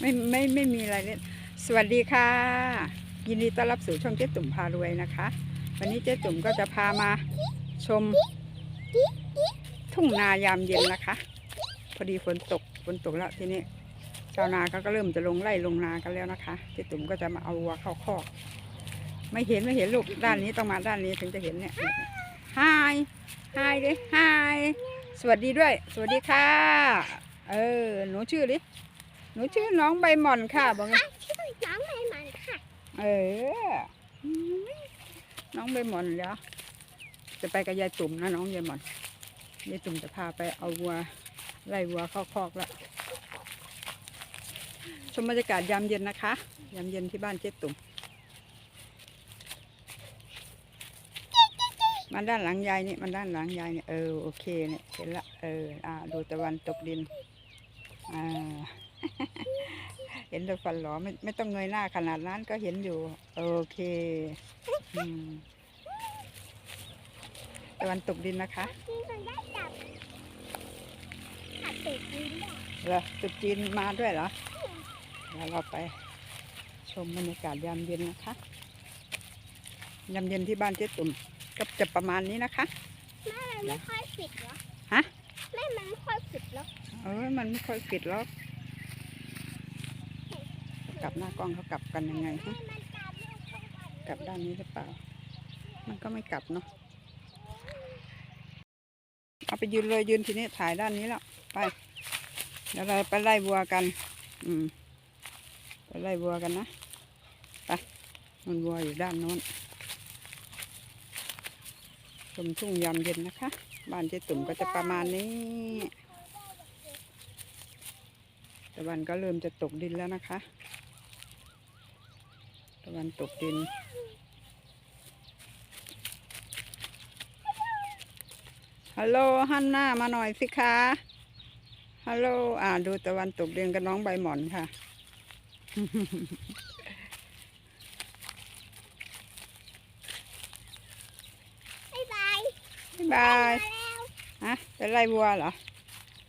ไม่ไม่ไม่มีอะไรเลยสวัสดีค่ะ ยินดีต้อนรับสู่ช่องเจ๊ตุ่มพารวยนะคะ วันนี้เจ๊ตุ่มก็จะพามาชม ทุ่งนายามเย็นนะคะ พอดีฝนตกฝนตกแล้วทีนี้ชาวนาเขาก็เริ่มจะลงไล่ลงนากันแล้วนะคะเจ๊ตุ่มก็จะมาเอาวัวเข้าคอก ไม่เห็นไม่เห็นลูกด้านนี้ต้องมาด้านนี้ถึงจะเห็นเนี่ยฮายฮายดิฮายสวัสดีด้วย สวัสดีค่ะ เออหนูชื่อดิ หนูชื่อน้องใบหม่อนค่ะบอกไงค่ะชื่อน้องใบหมันค่ะ เอออืมน้องใบหม่อนเดี๋ยวจะไปกับยายตุ่มนะน้องยายหม่อนยายตุ่มจะพาไปเอาวัวไล่วัวเข้าคอกแล้วชมบรรยากาศยามเย็นนะคะ ยามเย็นที่บ้านเจ๊ตุ่มมาด้านหลังยายนี่มาด้านหลังยายเนี่ยเออ โอเคเนี่ย เห็นละ เออ อ่า ดูตะวันตกดิน อ่า เห็นแต่ฟันหลอไม่ไม่ต้องเงยหน้าขนาดนั้นก็เห็นอยู่ โอเคอืมตะวันตกดินนะคะที่มันได้จับขัดติดดินด้วยเหรอตรุดจีนมาด้วยเหรอเดี๋ยวเราไปชมบรรยากาศยามเย็นนะคะยามเย็นที่บ้านเจ๊ตุ่มก็จะประมาณนี้นะคะแม่มันไม่ค่อยปิดเหรอฮะแม่มันไม่ค่อยปิดเหรอเออมันไม่ค่อยปิดหรอกก ลับหน้ากล้องเขากลับกันยังไงฮะกลับด้านนี้หรือเปล่า มันก็ไม่กลับเนาะเอาไปยืนเลยยืนทีนี้ถ่ายด้านนี้แล้วไปเดี๋ยวเราไปไล่วัวกัน อืมไปไล่วัวกันนะไปมันวัวอยู่ด้านโน้นชมทุ่งยามเย็นนะคะ บ้านเจ๊ตุ่มก็จะประมาณนี้ตะวันก็เริ่มจะตกดินแล้วนะคะ ตะวันตกดิน ฮัลโหลฮันหน้ามาหน่อยสิคะ ฮัลโหล อ่า ดูตะวันตกดินกับน้องใบหมอนค่ะ บ๊ายบาย บ๊ายบายมาแล้วฮะไปไล่วัวเหรอ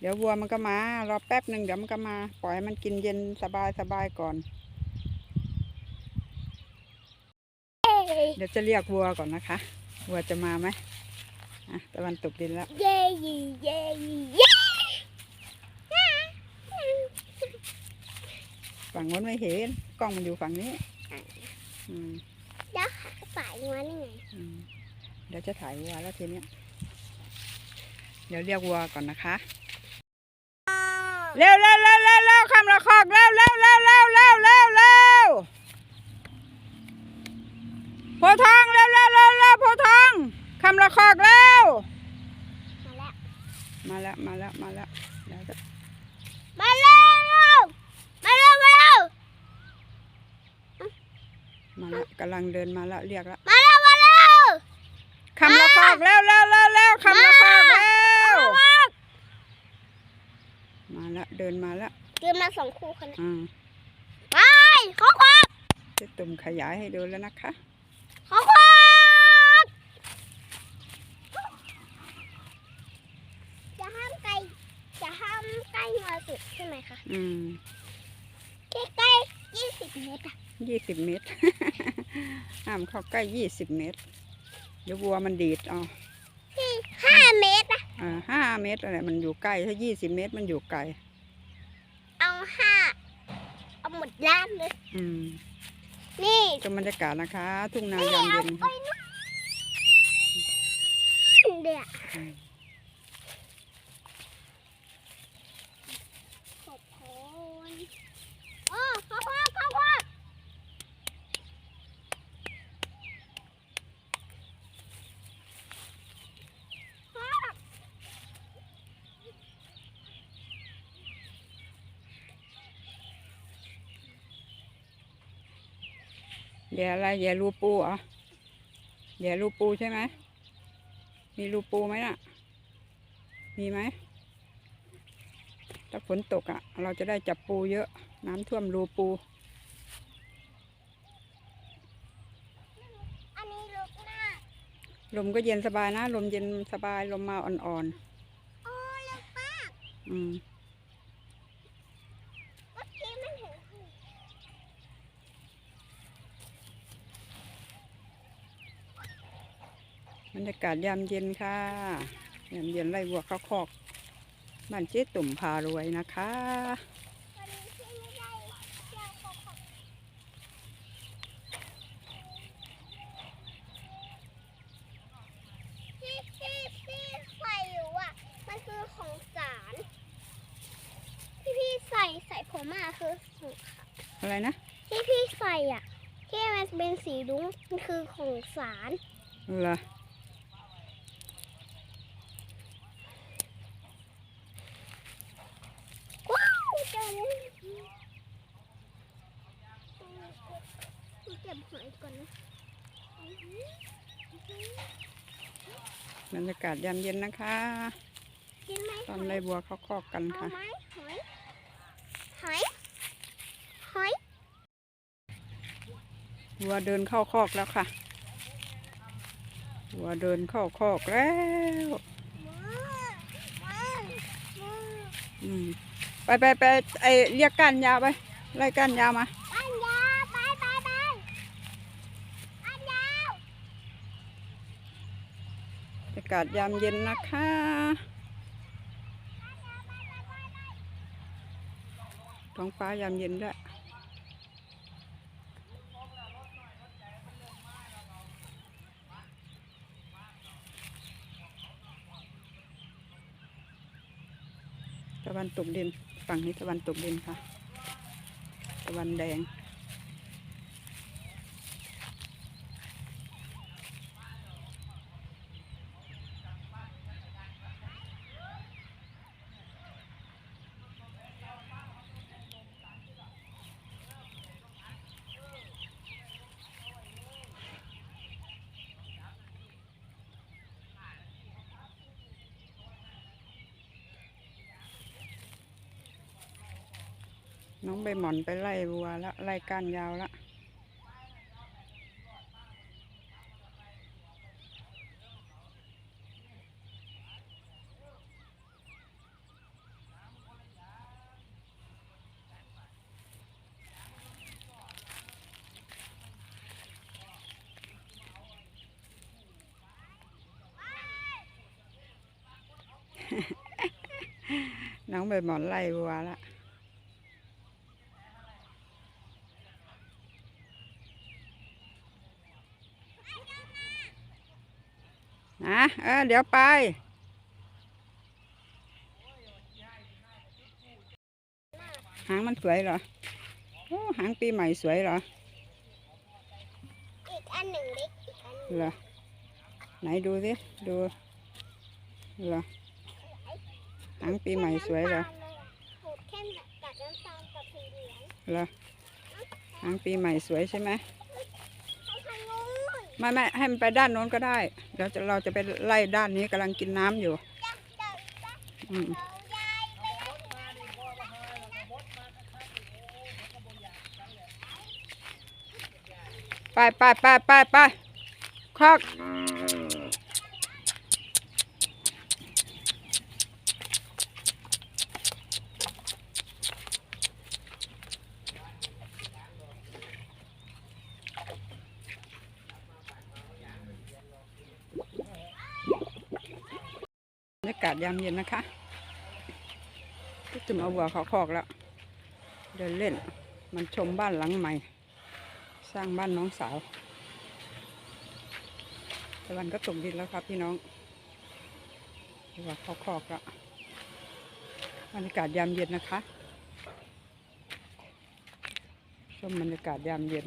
เดี๋ยววัวมันก็มา รอแป๊บหนึ่งเดี๋ยวมันก็มา ปล่อยให้มันกินเย็นสบายสบายก่อน เอ้ยเดี๋ยวจะเรียกวัวก่อนนะคะ วัวจะมาไหมอะตะวันตกดินแล้ว เย้ยี่เย้ยี่เย้ฝั่งโน้นไม่เห็น กล้องมันอยู่ฝั่งนี้อืมแล้วฝ่ายมันยังไงอืมเดี๋ยวจะถ่ายวัวแล้วทีเนี้ย เดี๋ยวเรียกวัวก่อนนะคะ เร็วเร็วเร็วเร็วเร็วคำละคอกเร็วเร็วเร็วเร็วเร็วเร็ว เร็วโพธิ์ทองเร็วเร็วเร็วเร็วโพธิ์ทองคำละคอกเร็วมาแล้วมาแล้วมาแล้วมาแล้วเดี๋ยวจะมาเร็วมาเร็วมาเร็วมาแล้วกำลังเดินมาแล้วเรียกแล้วมาเร็วมาเร็วคำละคอกเร็วเร็วเร็วเร็วคำละคอกเร็วมาแล้วเดินมาแล้วเกินมาสองคู่คนนะอ่าไปขอควาเจะตุ่มขยายให้ดูแล้วนะคะ ขอควาจะห้ามไกลจะห้ามใกล้มาสุดใช่ไหมคะอืมใกล้ใกล้ยี่สิบเมตรอะยี่สิบเมตร ห้ามเข้าใกล้ยี่สิบเมตร เดี๋ยววัวมันดีดเอ๋อที่ห้าเมตรอะอ่าห้าเมตรอะไรมันอยู่ใกล้ถ้ายี่สิบเมตรมันอยู่ไกลเอาห้าเอาหมดล้านเลย อืม นี่ชมบรรยากาศนะคะ ทุ่งนายามเย็นไปนู่นเดี๋ยว อืม ขอบคุณโอ้ขอบคุณขอบคุณ แย่อะไรแย่รูปูเหรอแย่รูปูใช่ไหม มีรูปูไหมน่ะ มีไหม ถ้าฝนตกอะ เราจะได้จับปูเยอะ น้ำท่วมรูปู อันนี้ลูกหน้าลมก็เย็นสบายนะ ลมเย็นสบาย ลมมาอ่อนโอ้ลูกมากๆอืม เมื่อกี้มันเห็น บรรยากาศยามเย็นค่ะยามเย็นไล่วัวเข้าคอกบ้านเจ๊ตุ่มพารวยนะคะวันนี้ที่ไม่ได้เที่ยวเขาเขาที่ที่ที่ใส่อยู่อะมันคือของสารที่พี่ใส่ใส่ผมอะคือของอะไรนะ ที่พี่ใส่อะที่มันเป็นสีรุ้งมันคือของสารเหรอ ว้าวเจอแล้วเก็บ หอยก่อนนะบรรยากาศยามเย็นนะคะกินไหมตอนไล่วัวเข้าคอกกันเอาค่ะไหมหอย หอย หอย วัวเดินเข้าคอกแล้วค่ะ วัวเดินเข้าคอกแล้วมามามาอืมไปไปไปไอเรียกก้านยาวไปไล่ก้านยาวมา อันยาวไปไปไปอันยาว บรรยากาศยามเย็นนะคะ ท้องฟ้ายามเย็นด้วยตะวันตกดิน ฝั่งนี้ตะวันตกดินค่ะ ตะวันแดง น้องใบหมอนไปไล่วัวแล้วไล่ก้านยาวแล้วน้องใบหมอนไล่วัวแล้ว นะเออเดี๋ยวไปหางมันสวยเหรอโอ้หางปีใหม่สวยเหรออีกอันหนึ่งเล็กอีกอันหนึ่งเหรอไหนดูสิดูเหรอหางปีใหม่สวยเหรอโหดแค่กับน้ำตาลกับสีเหลืองเหรอหางปีใหม่สวยใช่ไหมเอาทางนู้น ไม่ไม่ให้มันไปด้านโน้นก็ได้เดี๋ยวจะเราจะไปไล่ด้านนี้กำลังกินน้ำอยู่อืมไปไปไปไปไปคอกบรร ยากาศยามเย็นนะคะก็จะมาวัวเขาคอกแล้ว เดินเล่น มันชมบ้านหลังใหม่ สร้างบ้านน้องสาวตะวันก็ตกดินแล้วครับพี่น้องวัวเขาคอกแล้วบรรยากาศยามเย็นนะคะ ชมบรรยากาศยามเย็น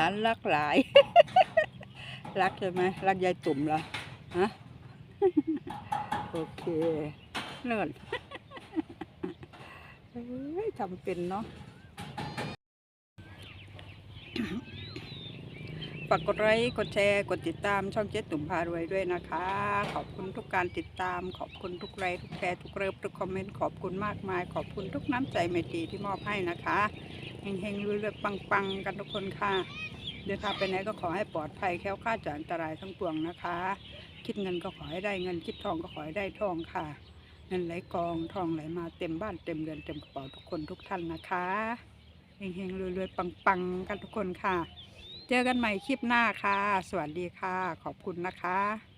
ลานรักหลาย รักใช่ไหมรักยายตุ่มเหรอฮะโอเคเนินทำเป็นเนาะฝากกดไลค์กดแชร์กดติดตามช่องเจ๊ตุ่มพารวยด้วยนะคะ ขอบคุณทุกการติดตาม ขอบคุณทุกไลค์ทุกแชร์ทุกเริบทุกคอมเมนต์ขอบคุณมากมาย ขอบคุณทุกน้ำใจเมตตีที่มอบให้นะคะ เฮงๆรวยๆปังๆ กันทุกคนค่ะ เดินทางไปไหนก็ขอให้ปลอดภัยแคล้วคลาดจากอันตรายทั้งปวงนะคะ คิดเงินก็ขอให้ได้เงินคิดทองก็ขอให้ได้ทองค่ะ เงินไหลกองทองไหลมาเต็มบ้านเต็มเรือนเต็มกระเป๋าทุกคนทุกท่านนะคะเฮงๆรวยๆปังๆ กันทุกคนค่ะ เจอกันใหม่คลิปหน้าค่ะ สวัสดีค่ะ ขอบคุณนะคะ